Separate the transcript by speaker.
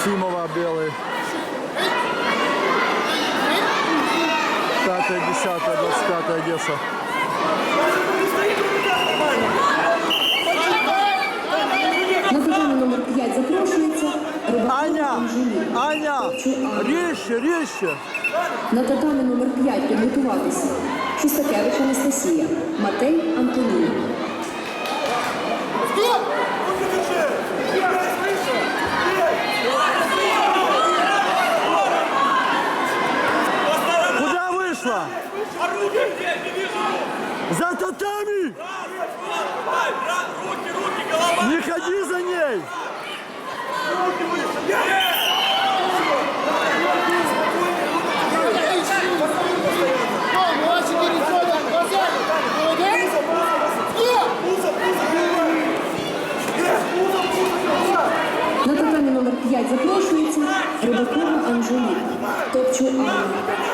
Speaker 1: Максимова белый. 5, 10, 25 Одесса.
Speaker 2: На хвилину номер 5 запрошується.
Speaker 1: Аня, Аня, ріще, ріще.
Speaker 2: На татамі номер 5 підготуватися. Шостакевич Анастасія, Матей Антоніна.
Speaker 1: Куда вышла? За татами! Не ходи за ней!
Speaker 2: На татамі номер 5 запрошується Рибакова Анжеліка. Топчу Анна.